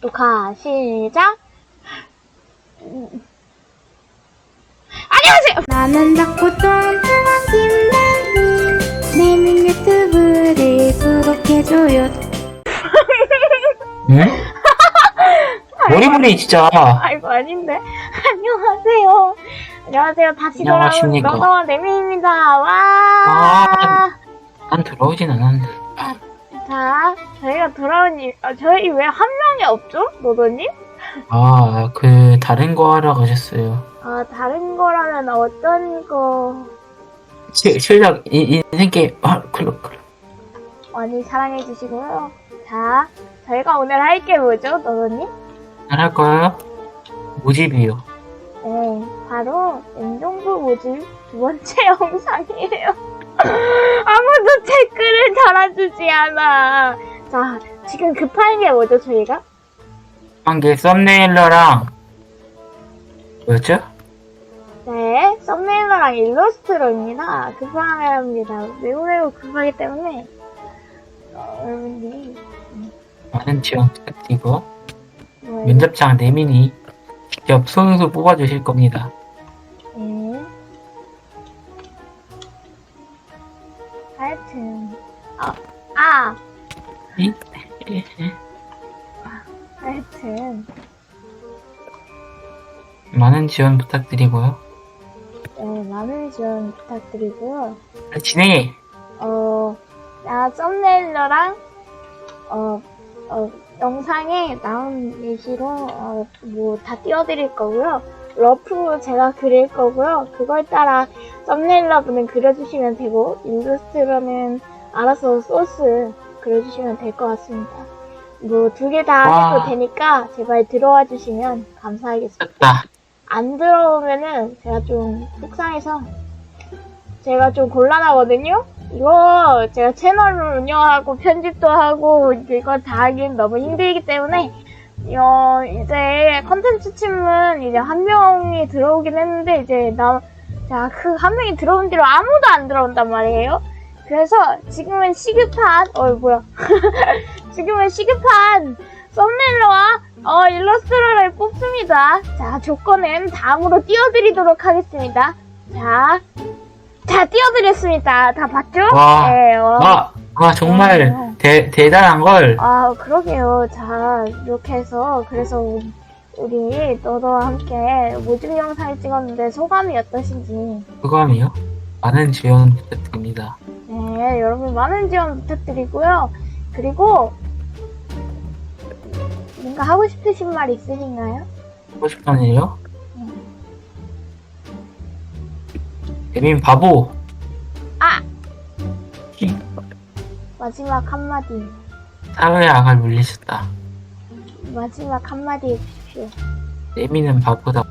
녹화 시작. 음. 안녕하세요. 나는 작고 뚱뚱한 김래미 내민 유튜브를 구독해줘요 응? 머리머리 진짜 아이고 아닌데. 안녕하세요. 안녕하세요. 다시 돌아온 안녕하십니까. 너너와 레미입니다. 와. 아. 난 들어오진 않았는데 자, 저희가 돌아온 이, 아, 저희 왜 한 명이 없죠? 노도님? 아 그 다른 거 하러 가셨어요 아, 다른 거라면 어떤 거 실- 실력 인- 인생 게임 아 클럽 클럽 많이 사랑해 주시고요. 자, 저희가 오늘 할 게 뭐죠, 노도님? 안할 거예요? 모집이요 네, 바로 냉동부 모집 두 번째 영상이에요. 아 무도 댓글을 달아주지 않아. 자, 지금 급한 게 뭐죠, 저희가? 한개 썸네일러랑 뭐였죠? 네, 썸네일러랑 일러스트로입니다. 급합니다. 매우 매우 급하기 때문에 어, 여러분들이 많은 지원 부탁드리고 뭐, 면접장 내민이 직접 손수 뽑아주실 겁니다 하여튼 아, 아 이? 하여튼 많은 지원 부탁드리고요 네, 많은 지원 부탁드리고요. 빨리 진행해 어, 나 썸네일러랑 어, 어, 영상에 나온 예시로 어, 뭐 다 띄워드릴 거고요. 러프 제가 그릴 거고요. 그걸 따라 썸네일러 분은 그려주시면 되고 일러스트로는 알아서 소스 그려주시면 될 것 같습니다. 뭐 두 개다 와. 해도 되니까 제발 들어와 주시면 감사하겠습니다. 안 들어오면은 제가 좀 속상해서 제가 좀 곤란하거든요? 이거 제가 채널을 운영하고 편집도 하고 이거 다 하긴 너무 힘들기 때문에 어, 이제 컨텐츠 팀은 이제 한 명이 들어오긴 했는데 이제 나, 자, 그 한 명이 들어온 뒤로 아무도 안 들어온단 말이에요. 그래서 지금은 시급한, 어, 뭐야. 지금은 시급한 썸네일러와 어, 일러스트러를 뽑습니다. 자, 조건은 다음으로 띄워드리도록 하겠습니다. 자, 다 띄워드렸습니다. 다 봤죠? 와. 네, 어. 와, 와 정말 어. 대, 대단한 걸 아, 그러게요. 자, 이렇게 해서, 그래서 우리 너도와 함께 모집 영상을 찍었는데 소감이 어떠신지. 그거이요 많은 지원 부탁드립니다 네, 여러분 많은 지원 부탁드리고요. 그리고, 뭔가 하고 싶으신 말 있으신가요? 하고 싶은 일이요? 음. 대민 바보 아! 마지막 한마디. 사회의 악을 물리쳤다 마지막 한마디 해 주십시오. 내미는 바보다